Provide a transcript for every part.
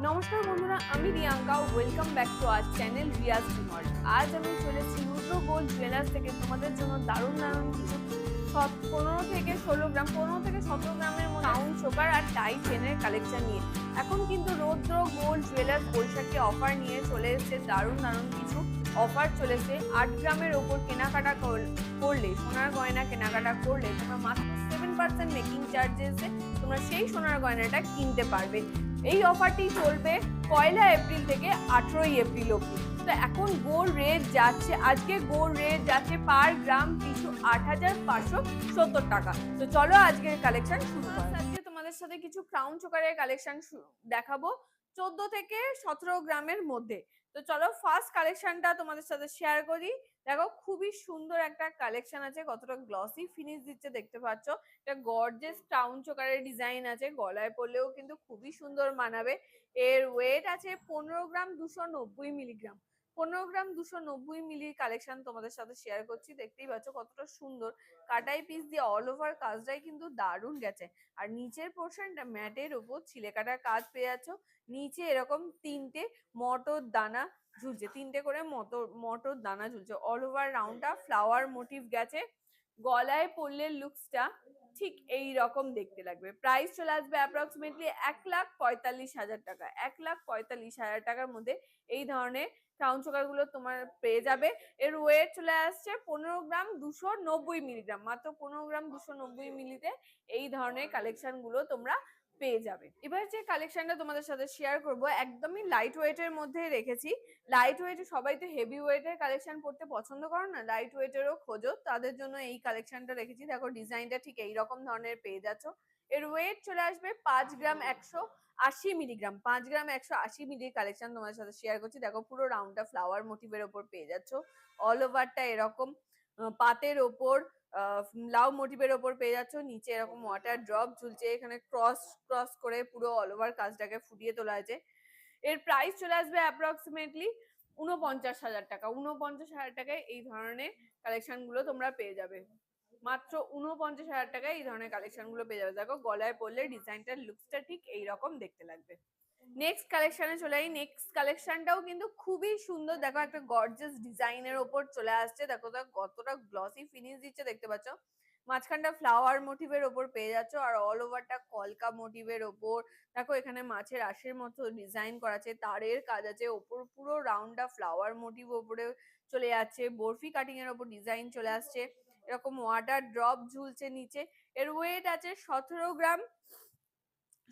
নমস্কার বন্ধুরা, আমি Riyanka. Welcome back to our channel Riyaz ডিমল আজ আমি চলেছি রুদ্র গোল্ড জুয়েলার্স থেকে। তোমাদের জন্য দারুণ দারুণ কিছু পনেরো থেকে ষোলো গ্রাম, পনেরো থেকে সতেরো গ্রামের মধ্যে টাউন চোকার আর টাই চেনের কালেকশন নিয়ে। এখন কিন্তু রৌদ্র গোল্ড জুয়েলার্স বৈশাখী অফার নিয়ে চলে এসেছে দারুণ দারুণ কিছু অফার চলেছে আট গ্রামের ওপর কেনাকাটা কর- করলে, সোনার গয়না কেনাকাটা করলে তোমরা মাত্র সেভেন পার্সেন্ট মেকিং চার্জেসে তোমরা সেই সোনার গয়নাটা কিনতে পারবে। এই অফারটি চলবে পয়লা এপ্রিল থেকে আঠেরোই এপ্রিল অব্দি তো এখন গোল্ড রেট যাচ্ছে, আজকে গোল্ড রেট যাচ্ছে পার গ্রাম পিছু আট হাজার পাঁচশো সত্তর টাকা। তো চলো আজকের কালেকশন শুরু করা। আজকে তোমাদের সাথে কিছু ক্রাউন চোকারের কালেকশন দেখাবো। চোদ্দ থেকে সতেরো গ্রামের মধ্যে। তো চলো ফার্স্ট কালেকশনটা তোমাদের সাথে শেয়ার করি। দেখো খুবই সুন্দর একটা কালেকশন আছে, কতটা গ্লসি ফিনিশ দিচ্ছে দেখতে পাচ্ছ। এটা গর্জেস টাউন চোকারের ডিজাইন আছে, গলায় পরলেও কিন্তু খুবই সুন্দর মানাবে। এর ওয়েট আছে পনেরো গ্রাম দুশো নব্বই মিলিগ্রাম পনেরো গ্রাম দুশো নব্বই মিলির কালেকশন তোমাদের সাথে শেয়ার করছি। দেখতেই পাচ্ছ কতটা সুন্দর। কাটাই পিস দিয়ে অল ওভার কাজটাই কিন্তু দারুণ গেছে। আর নিচের পোর্শনটা ম্যাটের উপর ছিলে কাটার কাজ পেয়ে যাচ্ছ। নিচে এরকম তিনটে মটর দানা ঝুলছে। তিনটে করে মটর মটর দানা ঝুলছে। অল ওভার রাউন্ডটা ফ্লাওয়ার মোটিভ গেছে। গলায় পরলে লুকসটা ঠিক এই রকম দেখতে লাগবে। প্রাইস চলে আসবে অ্যাপ্রক্সিমেটলি এক লাখ পঁয়তাল্লিশ হাজার টাকা। এক লাখ পঁয়তাল্লিশ হাজার টাকার মধ্যে এই ধরনের টাউন চোকারগুলো তোমার পেয়ে যাবে। এর ওয়েট চলে আসছে পনেরো গ্রাম দুশো নব্বই মিলিগ্রাম মাত্র পনেরো গ্রাম দুশো নব্বই মিলিতে এই ধরনের কালেকশনগুলো তোমরা পেয়ে যাবে। এবার যে কালেকশনটা তোমাদের সাথে শেয়ার করব, একদমই লাইট ওয়েটের মধ্যে রেখেছি। লাইট ওয়েট সবাই তো হেভি ওয়েটের কালেকশন পড়তে পছন্দ করো না লাইট ওয়েটেরও খোঁজো। তাদের জন্য এই কালেকশনটা রেখেছি। দেখো ডিজাইনটা ঠিক এই রকম ধরনের পেয়ে যাচ্ছ। এর ওয়েট চলে আসবে পাঁচ গ্রাম একশো আশি মিলিগ্রাম পাঁচ গ্রাম একশো আশি মিলির কালেকশন তোমাদের সাথে শেয়ার করছি। দেখো পুরো রাউন্ডটা ফ্লাওয়ার মোটিভের ওপর পেয়ে যাচ্ছ। অল ওভারটা এরকম পাতের ওপর লাউ মোটিভের ওপর পেয়ে যাচ্ছ। নিচে এরকম ওয়াটার ড্রপ ঝুলছে এখানে ক্রস ক্রস করে পুরো অল ওভার কাজটাকে ফুটিয়ে তোলা আছে এর প্রাইস চলে আসবে অ্যাপ্রক্সিমেটলি উনপঞ্চাশ হাজার টাকা। উনপঞ্চাশ হাজার টাকায় এই ধরনের কালেকশনগুলো তোমরা পেয়ে যাবে। মাত্র উনপঞ্চাশ হাজার টাকায় এই ধরনের কালেকশনগুলো পেয়ে যাবে। দেখো, গলায় পরলে ডিজাইনটার লুকসটা ঠিক এইরকম দেখতে লাগবে। নেক্সট কালেকশনে চলে যাই। নেক্সট কালেকশনটাও কিন্তু খুবই সুন্দর। দেখো, একটা গর্জিয়াস ডিজাইনের ওপর চলে আসছে। দেখো তা কতটা গ্লসি ফিনিশ দিচ্ছে, দেখতে পাচ্ছ? মাঝখানটা ফ্লাওয়ার মোটিভের ওপর পেয়ে যাচ্ছ আর অল ওভারটা কলকা মোটিভের ওপর। দেখো, এখানে মাছের আশের মতো ডিজাইন করা আছে। তারের কাজ আছে। ওপর পুরো রাউন্ডটা ফ্লাওয়ার মোটিভ ওপরে চলে যাচ্ছে। বরফি কাটিং এর ওপর ডিজাইন চলে আসছে। এরকম ওয়াটার ড্রপ ঝুলছে নিচে। এর ওয়েট আছে সতেরো গ্রাম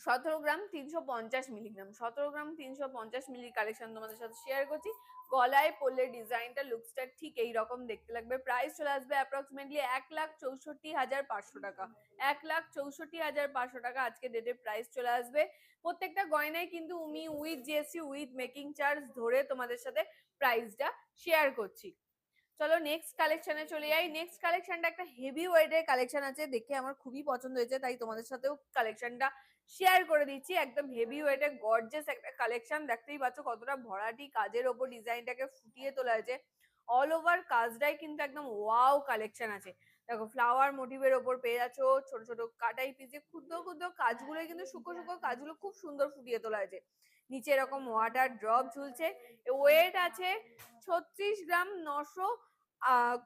সতেরো গ্রাম তিনশো পঞ্চাশ মিলিগ্রাম সতেরো গ্রাম তিনশো পঞ্চাশ মিলি কালেকশন তোমাদের সাথে শেয়ার করছি। গলায় পরলে ডিজাইনটা লুকসটা ঠিক এই রকম দেখতে লাগবে। প্রাইস চলে আসবে অ্যাপ্রক্সিমেটলি এক লাখ চৌষট্টি হাজার পাঁচশো টাকা। এক লাখ চৌষট্টি হাজার পাঁচশো টাকা আজকে ডেটে প্রাইস চলে আসবে। প্রত্যেকটা গয়নায় কিন্তু উমি with GST with making charge ধরে তোমাদের সাথে প্রাইসটা শেয়ার করছি। চলো নেক্সট কালেকশনে চলে যাই। নেক্সট কালেকশনটা একটা হেভি ওয়েটের কালেকশন আছে, দেখে আমার খুবই পছন্দ হয়েছে, তাই তোমাদের সাথেও কালেকশনটা শেয়ার করে দিচ্ছি। একদম হেভি ওয়েটের গর্জেস একটা কালেকশন দেখতেই পাচ্ছ কতটা ভরাটি কাজের ওপর ডিজাইনটাকে ফুটিয়ে তোলা হয়েছে। অল ওভার কাজটাই কিন্তু একদম ওয়াও কালেকশন আছে। দেখো ফ্লাওয়ার মোটিভের ওপর পেয়ে যাচ্ছ, ছোট ছোট কাটাই পিসে ক্ষুদ্র ক্ষুদ্র কাজগুলো কিন্তু শুকো শুকো কাজগুলো খুব সুন্দর ফুটিয়ে তোলা হয়েছে। নিচে এরকম ওয়াটার ড্রপ ঝুলছে। ওয়েট আছে ছত্রিশ গ্রাম নশো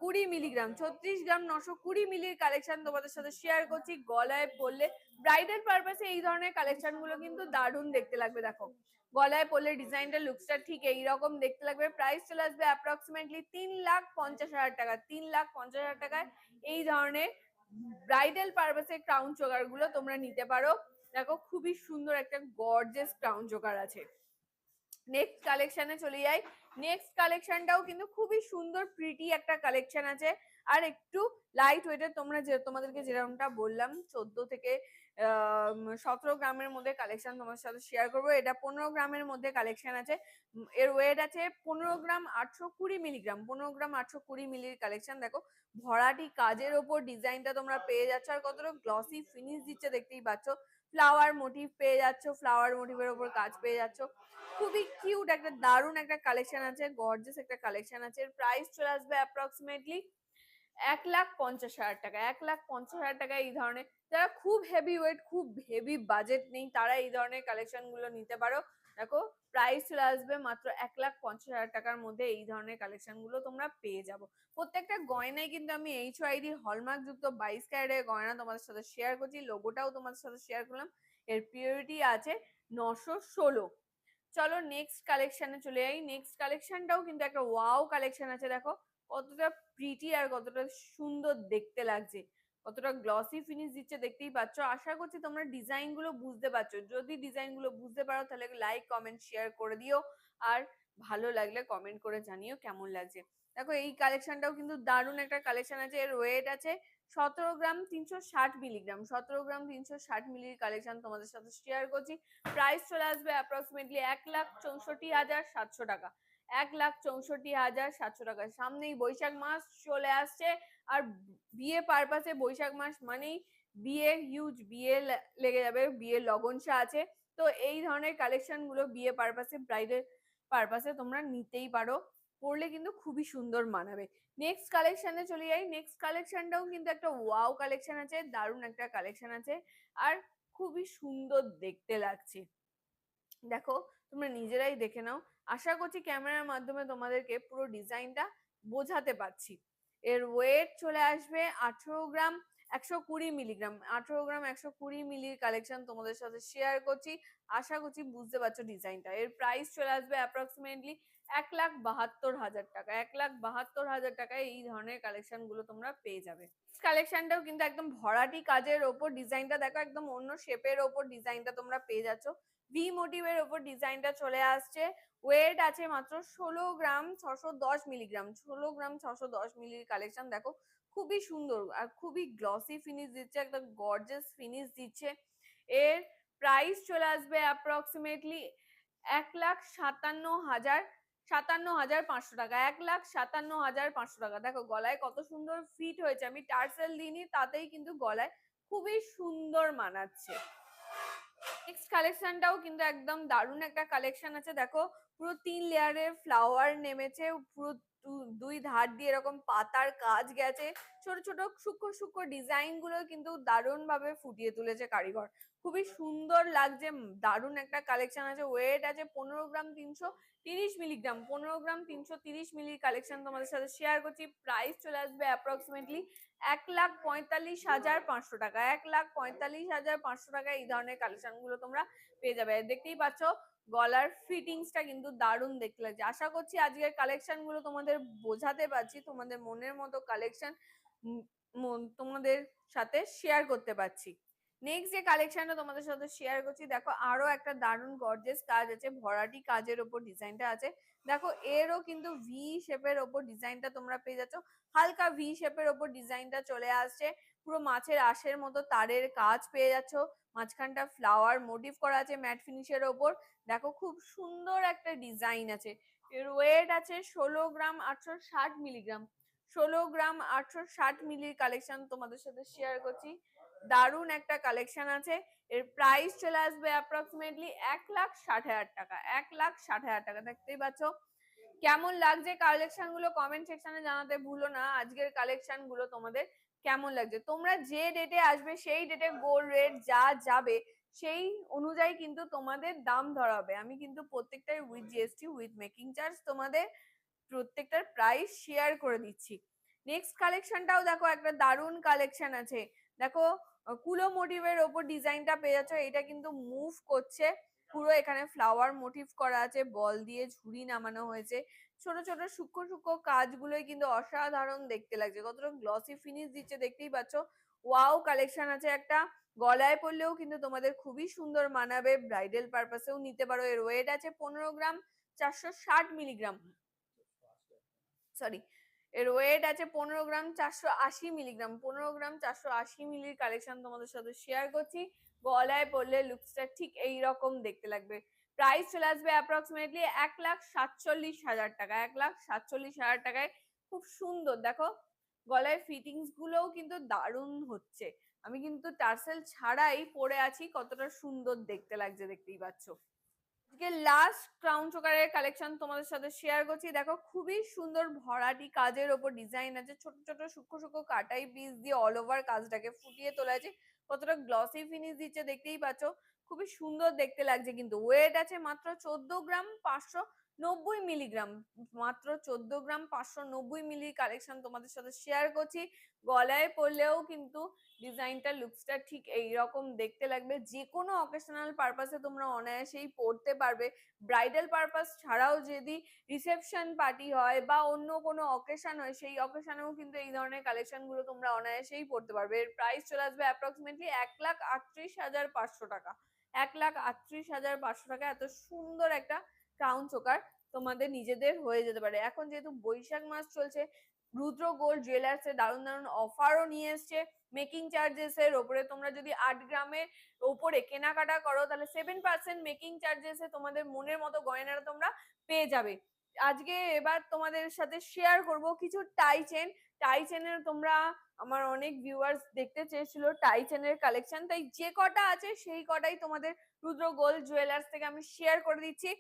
কুড়ি মিলিগ্রাম ছত্রিশ গ্রাম নশো কুড়ি মিলির কালেকশন তোমাদের সাথে শেয়ার করছি। গলায় পরলে ব্রাইডাল পারপাসে এই ধরনের কালেকশনগুলো কিন্তু দারুণ দেখতে লাগবে, দেখো। গলায় পড়লে ডিজাইনটা লুকসটা ঠিক এইরকম দেখতে লাগবে। প্রাইস চলে আসবে অ্যাপ্রক্সিমেটলি তিন লাখ পঞ্চাশ হাজার টাকা, তিন লাখ পঞ্চাশ হাজার টাকায় এই ধরনের ব্রাইডাল পারপাসের ক্রাউন চোকারগুলো তোমরা নিতে পারো। দেখো, খুবই সুন্দর একটা গর্জেস ক্রাউন জোকার আছে। নেক্সট কালেকশনে চলে যাই। নেক্সট কালেকশনটাও কিন্তু খুবই সুন্দর প্রিটি একটা কালেকশন আছে। আর একটু লাইট ওয়েটের তোমরা যে, তোমাদেরকে যেরকমটা বললাম, চোদ্দ থেকে সতেরো গ্রামের মধ্যে কালেকশন তোমার সাথে শেয়ার করব। এটা পনেরো গ্রামের মধ্যে কালেকশন আছে। এর ওয়েট আছে পনেরো গ্রাম আটশো কুড়ি মিলিগ্রাম পনেরো গ্রাম আটশো কুড়ি মিলির কালেকশন দেখো, ভরাটি কাজের ওপর ডিজাইনটা তোমরা পেয়ে যাচ্ছ। আর কতটা গ্লসি ফিনিশ দিচ্ছে দেখতেই পাচ্ছ। ফ্লাওয়ার মোটিভ পেয়ে যাচ্ছ ফ্লাওয়ার মোটিভের ওপর কাজ পেয়ে যাচ্ছ। খুবই কিউট একটা, দারুণ একটা কালেকশন আছে গর্জেস একটা কালেকশন আছে। এর প্রাইস চলে আসবে অ্যাপ্রক্সিমেটলি এক লাখ পঞ্চাশ হাজার টাকা, এক লাখ পঞ্চাশ হাজার টাকা এই ধরনের। যারা খুব হেভি ওয়েট খুব হেভি বাজেট নেই, তারা এই ধরনের কালেকশনগুলো নিতে পারো। দেখো প্রাইস চলে আসবে মাত্র এক লাখ পঞ্চাশ হাজার টাকার মধ্যে এই ধরনের কালেকশনগুলো তোমরা পেয়ে যাব। প্রত্যেকটা গয়নায় কিন্তু আমি এইচ আইডি হলমার্ক যুক্ত বাইশ ক্যারেটের গয়না তোমাদের সাথে শেয়ার করছি লোগোটাও তোমাদের সাথে শেয়ার করলাম। এর পিওরিটি আছে নশো ষোলো। চলো নেক্সট কালেকশনে চলে যাই। নেক্সট কালেকশনটাও কিন্তু একটা ওয়াও কালেকশন আছে দেখো। কতটা প্রিটি আর কতটা সুন্দর দেখতে লাগছে। কতটা গ্লসি ফিনিশ দিচ্ছে দেখতেই পাচ্ছ। আশা করছি তোমরা ডিজাইনগুলো বুঝতে পারছ। যদি ডিজাইনগুলো বুঝতে পারো, তাহলে লাইক কমেন্ট শেয়ার করে দিও। আর ভালো লাগলে কমেন্ট করে জানিও কেমন লাগছে। দেখো, এই কালেকশনটাও কিন্তু দারুণ একটা কালেকশন আছে। এর ওয়েট আছে সতেরো গ্রাম তিনশো ষাট মিলিগ্রাম সতেরো গ্রাম তিনশো ষাট মিলির কালেকশন তোমাদের সাথে শেয়ার করছি। প্রাইস চলে আসবে অ্যাপ্রক্সিমেটলি এক লাখ চৌষট্টি হাজার সাতশো টাকা। এক লাখ চৌষট্টি হাজার সাতশো টাকা। সামনেই বৈশাখ মাস চলে আসছে। আর বিয়ে পারপাসে বৈশাখ মাস মানেই বিয়ে হিউজ বিয়ে লেগে যাবে, বিয়ের লগনসা আছে। তো এই ধরনের কালেকশনগুলো বিয়ে পারপাসে ব্রাইডের পারপাসে তোমরা নিতেই পারো। পরলে কিন্তু খুবই সুন্দর মানাবে। নেক্সট কালেকশনে চলে যাই। নেক্সট কালেকশনটাও কিন্তু একটা ওয়াও কালেকশন আছে, দারুণ একটা কালেকশন আছে। আর খুবই সুন্দর দেখতে লাগছে। দেখো, তোমরা নিজেরাই দেখে নাও। আশা করছি ক্যামেরার মাধ্যমে তোমাদেরকে পুরো ডিজাইনটা বোঝাতে পারছি। এর ওয়েট চলে আসবে আঠেরো গ্রাম একশো কুড়ি মিলিগ্রাম আঠেরো গ্রাম একশো কুড়ি মিলির কালেকশন তোমাদের সাথে শেয়ার করছি। আশা করছি বুঝতে পারছ ডিজাইনটা এর প্রাইস চলে আসবে অ্যাপ্রক্সিমেটলি এক লাখ বাহাত্তর হাজার টাকা। এক লাখ বাহাত্তর হাজার টাকায় এই ধরনের কালেকশনগুলো তোমরা পেয়ে যাবে। কালেকশনটাও কিন্তু একদম ভরাটি কাজের ওপর ডিজাইনটা দেখো একদম অন্য শেপের ওপর ডিজাইনটা তোমরা পেয়ে যাচ্ছ। ভি মোটিভের ওপর ডিজাইনটা চলে আসছে। ওয়েট আছে মাত্র ষোলো গ্রাম ছশো দশ মিলিগ্রাম ষোলো গ্রাম ছশো দশ মিলির কালেকশন দেখো, খুবই সুন্দর আর খুবই গ্লসি ফিনিশ দিচ্ছে, একদম গর্জেস ফিনিশ দিচ্ছে। এর প্রাইস চলে আসবে অ্যাপ্রক্সিমেটলি এক লাখ সাতান্ন হাজার সাতান্ন হাজার পাঁচশো টাকা, এক লাখ সাতান্ন হাজার পাঁচশো টাকা। দেখো গলায় কত সুন্দর ফিট হয়েছে, আমি টার্সেল দিইনি, তাতেই কিন্তু গলায় খুবই সুন্দর মানাচ্ছে। নেক্সট কালেকশনটাও কিন্তু একদম দারুণ একটা কালেকশন আছে। দেখো, পুরো তিন লেয়ারের ফ্লাওয়ার নেমেছে, পুরো দুই ধার দিয়ে এরকম পাতার কাজ গেছে। ছোট ছোট, সূক্ষ্ম সূক্ষ্ম ডিজাইনগুলো কিন্তু দারুণ ভাবে ফুটিয়ে তুলেছে কারিগর। খুবই সুন্দর লাগছে দারুণ একটা কালেকশন আছে। ওয়েট আছে পনেরো গ্রাম তিনশো তিরিশ মিলিগ্রাম পনেরো গ্রাম তিনশো তিরিশ মিলির কালেকশন তোমাদের সাথে শেয়ার করছি। প্রাইস চলে আসবে অ্যাপ্রক্সিমেটলি এক লাখ পঁয়তাল্লিশ হাজার পাঁচশো টাকা। এক লাখ পঁয়তাল্লিশ হাজার পাঁচশো টাকা এই ধরনের কালেকশনগুলো তোমরা পেয়ে যাবে। দেখতেই পাচ্ছ, গলার ফিটিংসটা কিন্তু দারুণ দেখতে লাগছে আশা করছি আজকের কালেকশনগুলো তোমাদের বোঝাতে পারছি, তোমাদের মনের মতো কালেকশন তোমাদের সাথে শেয়ার করতে পারছি। নেক্সট যে কালেকশনটা তোমাদের সাথে শেয়ার করছি, দেখো আরও একটা দারুণ গর্জেস কাজ আছে, ভরাটি কাজের ওপর ডিজাইনটা আছে। দেখো এরও কিন্তু ভি শেপের ওপর ডিজাইনটা তোমরা পেয়ে যাচ্ছ। হালকা ভি শেপের ওপর ডিজাইনটা চলে আসছে। পুরো মাছের আশের মতো তারের কাজ পেয়ে যাচ্ছ। মাঝখানটা ফ্লাওয়ার মোটিভ করা আছে ম্যাট ফিনিশের ওপর। দেখো খুব সুন্দর একটা ডিজাইন আছে। এর ওয়েট আছে ষোলো গ্রাম আটশো ষাট মিলিগ্রাম ষোলো গ্রাম আটশো ষাট মিলির কালেকশন তোমাদের সাথে শেয়ার করছি। দারুণ একটা কালেকশন আছে। এর প্রাইস চলে আসবে অ্যাপ্রক্সিমেটলি এক লাখ ষাট হাজার টাকা, এক লাখ ষাট হাজার টাকা, দেখতেই পাচ্ছ। কেমন লাগছে কালেকশনগুলো? কমেন্ট সেকশনে জানাতে ভুলো না। আজকের কালেকশনগুলো তোমাদের কেমন লাগছে? তোমরা যে ডেটে আসবে, সেই ডেটে গোল্ড রেট যা যাবে, সেই অনুযায়ী কিন্তু তোমাদের দাম ধরা হবে আমি কিন্তু প্রত্যেকটাই with GST with making charge তোমাদের প্রত্যেকটার প্রাইস শেয়ার করে দিচ্ছি। নেক্সট কালেকশনটাও দেখো, একটা দারুণ কালেকশন আছে। দেখো কুলো মোটিভের ওপর ডিজাইনটা পেয়ে যাচ্ছ। এটা কিন্তু মুভ করছে। পুরো এখানে ফ্লাওয়ার মোটিভ করা আছে বল দিয়ে ঝুড়ি নামানো হয়েছে। ছোট ছোট সূক্ষ্ম সূক্ষ্ম কাজগুলোই কিন্তু অসাধারণ দেখতে লাগছে। কতটা গ্লসি ফিনিশ দিচ্ছে দেখতেই পাচ্ছ। ওয়াও কালেকশন আছে একটা। গলায় পড়লেও কিন্তু তোমাদের খুবই সুন্দর মানাবে। ব্রাইডাল পারপাসেও নিতে পারো। এর ওয়েট আছে পনেরো গ্রাম চারশো ষাট মিলিগ্রাম সরি এর ওয়েট আছে পনেরো গ্রাম চারশো আশি মিলিগ্রাম পনেরো গ্রাম চারশো আশি মিলির কালেকশন তোমাদের সাথে শেয়ার করছি। গলায় পড়লে লুকসটা ঠিক এই রকম দেখতে লাগবে। প্রাইস চলে আসবে অ্যাপ্রক্সিমেটলি এক লাখ সাতচল্লিশ হাজার টাকা। এক লাখ সাতচল্লিশ হাজার টাকায় খুব সুন্দর। দেখো, গলায় ফিটিংস গুলোও কিন্তু দারুণ হচ্ছে। আমি কিন্তু টার্সেল ছাড়াই পরে আছি, কতটা সুন্দর দেখতে লাগছে, দেখতেই পাচ্ছ। আজকে লাস্ট ক্রাউন চোকারের কালেকশন তোমাদের সাথে শেয়ার করছি। দেখো, খুবই সুন্দর ভরাটি কাজের ওপর ডিজাইন আছে। ছোট ছোট, সূক্ষ্ম সূক্ষ্ম কাটাই পিস দিয়ে অল ওভার কাজটাকে ফুটিয়ে তোলা আছে। কতটা গ্লসি ফিনিশ দিচ্ছে দেখতেই পাচ্ছ। খুবই সুন্দর দেখতে লাগছে কিন্তু। ওয়েট আছে মাত্র চোদ্দ গ্রাম পাঁচশো নব্বই মিলিগ্রাম, মাত্র চোদ্দ গ্রাম পাঁচশো নব্বই মিলি কালেকশন তোমাদের সাথে শেয়ার করছি। গলায় পরলেও কিন্তু ডিজাইনটা লুকসটা ঠিক এই রকম দেখতে লাগবে। যে কোনো অকেশনাল পারপাসে তোমরা অনায়াসেই পড়তে পারবে। ব্রাইডাল পারপাস ছাড়াও যদি রিসেপশন পার্টি হয় বা অন্য কোনো অকেশন হয়, সেই অকেশনেও কিন্তু এই ধরনের কালেকশনগুলো তোমরা অনায়াসেই পড়তে পারবে। এর প্রাইস চলে আসবে অ্যাপ্রক্সিমেটলি এক লাখ আটত্রিশ হাজার পাঁচশো টাকা। এক লাখ আটত্রিশ হাজার পাঁচশো টাকা। এত সুন্দর একটা ক্রাউন চোকার তোমাদের নিজেদের হয়ে যেতে পারে। এখন যেহেতু বৈশাখ মাস চলছে, রুদ্র গোল্ড জুয়েলার্স এর দারুণ দারুণ অফারও নিয়ে এসছে। মেকিং চার্জেস এর ওপরে তোমরা যদি আট গ্রামের ওপরে কেনাকাটা করো, তাহলে সেভেন পার্সেন্ট মেকিং চার্জেস এ তোমাদের মনের মতো গয়নাটা তোমরা পেয়ে যাবে। আজকে এবার তোমাদের সাথে শেয়ার করব কিছু টাই চেন টাই চেনের তোমরা, আমার অনেক ভিউয়ার্স দেখতে চেয়েছিল টাই চেনের কালেকশন তাই যে কটা আছে, সেই কটাই তোমাদের রুদ্র গোল্ড জুয়েলার্স থেকে আমি শেয়ার করে দিচ্ছি।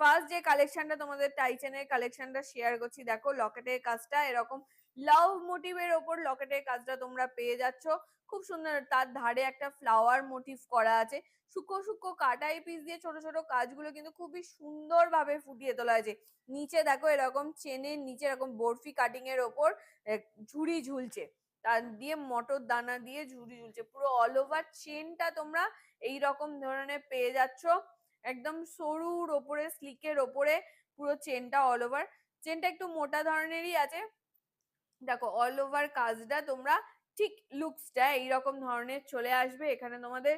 ফার্স্ট যে কালেকশনটা তোমাদের টাইচেনের কালেকশনটা শেয়ার করছি, দেখো লকেটের কাজটা এরকম লাভ মোটিভের ওপর লকেটের কাজটা তোমরা পেয়ে যাচ্ছ। খুব সুন্দর তার ধারে একটা ফ্লাওয়ার মোটিভ করা আছে। সূক্ষ্ম সূক্ষ্ম কাটাই পিস দিয়ে ছোট ছোট কাজগুলো কিন্তু খুবই সুন্দর ভাবে ফুটিয়ে তোলা হয়েছে। নিচে দেখো এরকম চেনের নিচে এরকম বরফি কাটিং এর ওপর ঝুড়ি ঝুলছে। তার দিয়ে মটর দানা দিয়ে ঝুড়ি ঝুলছে। পুরো অল ওভার চেনটা তোমরা এই রকম ধরনের পেয়ে যাচ্ছ। একদম সরুর ওপরে স্লিকের ওপরে পুরো চেনটা অল ওভার চেনটা একটু মোটা ধরনেরই আছে। দেখো অল ওভার কাজটা তোমরা ঠিক লুকসটা এইরকম ধরনের চলে আসবে। এখানে তোমাদের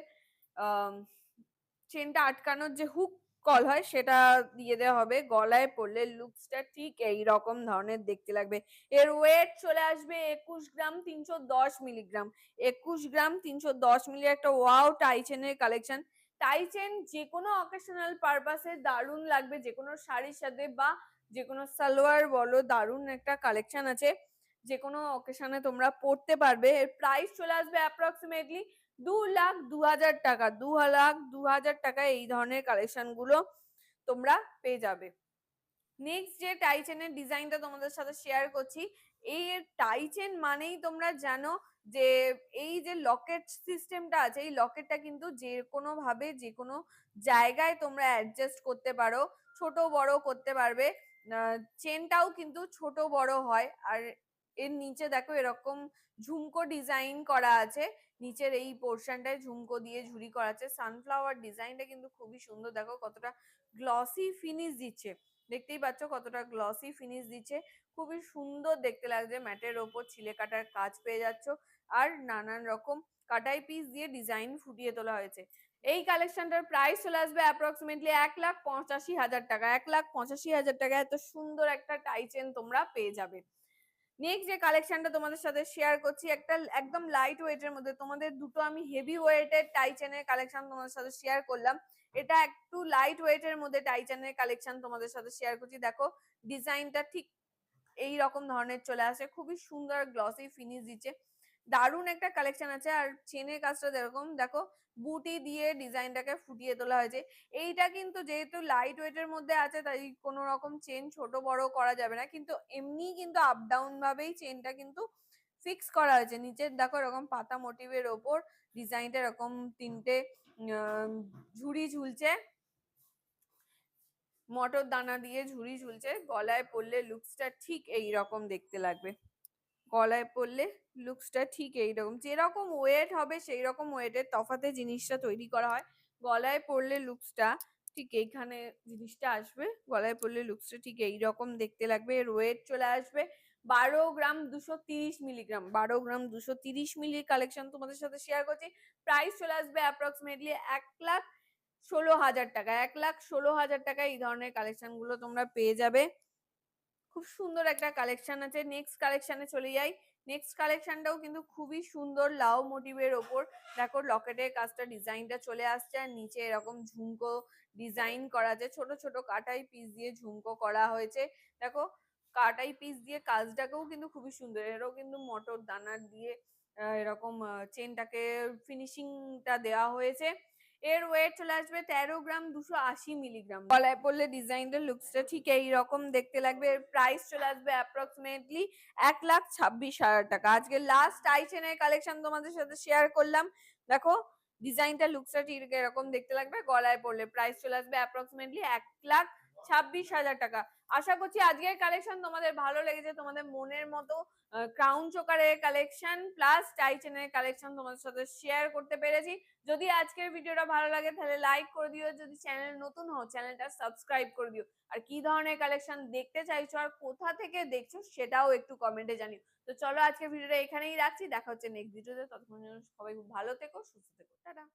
চেনটা আটকানোর যে হুক কল হয় সেটা দিয়ে দেওয়া হবে। গলায় পড়লে লুকসটা ঠিক এই রকম ধরনের দেখতে লাগবে। এর ওয়েট চলে আসবে একুশ গ্রাম তিনশো দশ মিলিগ্রাম একুশ গ্রাম তিনশো দশ মিলি একটা ওয়াও টাই চেনের কালেকশন টাই চেন যে কোনো অকেশনাল পারপাসে দারুণ লাগবে যে কোনো শাড়ির সাথে বা যে কোনো সালোয়ার বলো, দারুণ একটা কালেকশন আছে যে কোনো অকেশনে তোমরা পড়তে পারবে। এর প্রাইস চলে আসবে অ্যাপ্রক্সিমেটলি দু লাখ দু হাজার টাকা দু লাখ দু হাজার টাকা এই ধরনের কালেকশনগুলো তোমরা পেয়ে যাবে। নেক্সট যে টাই চেনের ডিজাইনটা তোমাদের সাথে শেয়ার করছি এই টাই চেন মানেই তোমরা জানো যে এই যে লকেট সিস্টেমটা আছে, এই লকেটটা কিন্তু যে কোনো ভাবে যে কোনো জায়গায় তোমরা অ্যাডজাস্ট করতে পারো, ছোট বড় করতে পারবে। চেনটাও কিন্তু ছোট বড় হয়। আর এর নিচে দেখো এরকম ঝুমকো ডিজাইন করা আছে। নিচের এই পোর্শনটায় ঝুমকো দিয়ে ঝুড়ি করা আছে। সানফ্লাওয়ার ডিজাইনটা কিন্তু খুবই সুন্দর। দেখো কতটা গ্লসি ফিনিশ দিচ্ছে। দেখতেই পাচ্ছ কতটা গ্লসি ফিনিশ দিচ্ছে। খুবই সুন্দর দেখতে লাগছে, ম্যাটের ওপর ছিলে কাটার কাজ পেয়ে যাচ্ছ। আর নানান রকম কাটাই পিস দিয়ে ডিজাইন ফুটিয়ে তোলা হয়েছে। এই কালেকশনটার প্রাইস চলে আসবে অ্যাপ্রক্সিমেটলি এক লাখ পঁচাশি হাজার টাকা। এক লাখ পঁচাশি হাজার টাকা এত সুন্দর একটা টাই চেন তোমরা পেয়ে যাবে। নেক্সট যে কালেকশনটা তোমাদের সাথে শেয়ার করছি, একটা একদম লাইট ওয়েটের মধ্যে। তোমাদের দুটো আমি হেভি ওয়েটের টাই চেনের কালেকশন তোমাদের সাথে শেয়ার করলাম। এটা একটু লাইট ওয়েটের মধ্যে টাই চেনের কালেকশন তোমাদের সাথে শেয়ার করছি। দেখো ডিজাইনটা ঠিক এই রকম ধরনের চলে আসে। খুবই সুন্দর গ্লসি ফিনিশ দিচ্ছে। দারুণ একটা কালেকশন আছে। আর চেনের কাজটা যেরকম, দেখো বুটি দিয়ে ডিজাইনটাকে ফুটিয়ে তোলা হয়েছে। এইটা কিন্তু যেহেতু লাইট ওয়েটের মধ্যে আছে, তাই কোনো রকম চেন ছোট বড় করা যাবে না। কিন্তু এমনি কিন্তু আপ ডাউন ভাবেই চেনটা কিন্তু ফিক্স করা হয়েছে। নিচের দেখো, এরকম পাতা মোটিভের ওপর ডিজাইনটা এরকম তিনটে ঝুড়ি ঝুলছে। মটর দানা দিয়ে ঝুড়ি ঝুলছে। গলায় পড়লে লুকসটা ঠিক এই রকম দেখতে লাগবে। গলায় পড়লে লুকসটা ঠিক এইরকম। যেরকম ওয়েট হবে সেই রকম ওয়েটের তফাতে জিনিসটা তৈরি করা হয়। গলায় পড়লে লুকসটা ঠিক এইখানে জিনিসটা আসবে। গলায় পড়লে লুকসটা ঠিক এইরকম দেখতে লাগবে। এর ওয়েট চলে আসবে। বারো গ্রাম দুশো তিরিশ মিলিগ্রাম বারো গ্রাম দুশো তিরিশ মিলির কালেকশন তোমাদের সাথে শেয়ার করছি। প্রাইস চলে আসবে অ্যাপ্রক্সিমেটলি এক লাখ ষোলো হাজার টাকা। এক লাখ ষোলো হাজার টাকা এই ধরনের কালেকশনগুলো তোমরা পেয়ে যাবে। খুব সুন্দর একটা কালেকশন আছে। নেক্সট কালেকশনে চলে যাই। নেক্সট কালেকশনটাও কিন্তু খুবই সুন্দর লাউ মোটিভের ওপর। দেখো লকেটের কাজটা ডিজাইনটা চলে আসছে আর নিচে এরকম ঝুমকো ডিজাইন করা আছে। ছোট ছোট কাটাই পিস দিয়ে ঝুমকো করা হয়েছে। দেখো কাটাই পিস দিয়ে কাজটাকেও কিন্তু খুবই সুন্দর। এরও কিন্তু মটর দানার দিয়ে এরকম চেনটাকে ফিনিশিংটা দেওয়া হয়েছে। এর ওয়েট চলে আসবে তেরো গ্রাম দুশো আশি মিলিগ্রাম গলায় পড়লে ডিজাইনটার লুকসটা ঠিক এইরকম দেখতে লাগবে। এর প্রাইস চলে আসবে অ্যাপ্রক্সিমেটলি এক লাখ ছাব্বিশ হাজার টাকা। আজকে লাস্ট আইচেনের কালেকশন তোমাদের সাথে শেয়ার করলাম। দেখো ডিজাইনটা লুকসটা ঠিক এরকম দেখতে লাগবে। গলায় পড়লে প্রাইস চলে আসবে অ্যাপ্রক্সিমেটলি এক লাখ ছাব্বিশ হাজার টাকা। আশা করছি আজকের কালেকশন তোমাদের ভালো লেগেছে, তোমাদের মনের মতো ক্রাউন চোকারের কালেকশন প্লাস টাইচেনের কালেকশন তোমাদের সাথে শেয়ার করতে পেরেছি। যদি আজকের ভিডিওটা ভালো লাগে তাহলে লাইক করে দিও, যদি চ্যানেল নতুন হও চ্যানেলটা সাবস্ক্রাইব করে দিও। আর কি ধরনের কালেকশন দেখতে চাইছো আর কোথা থেকে দেখছ সেটাও একটু কমেন্টে জানিও। তো চলো আজকের ভিডিওটা এখানেই রাখছি, দেখা হচ্ছে নেক্সট ভিডিওতে ততক্ষণ সবাই খুব ভালো থেকো, সুস্থ থেকো। টাটা।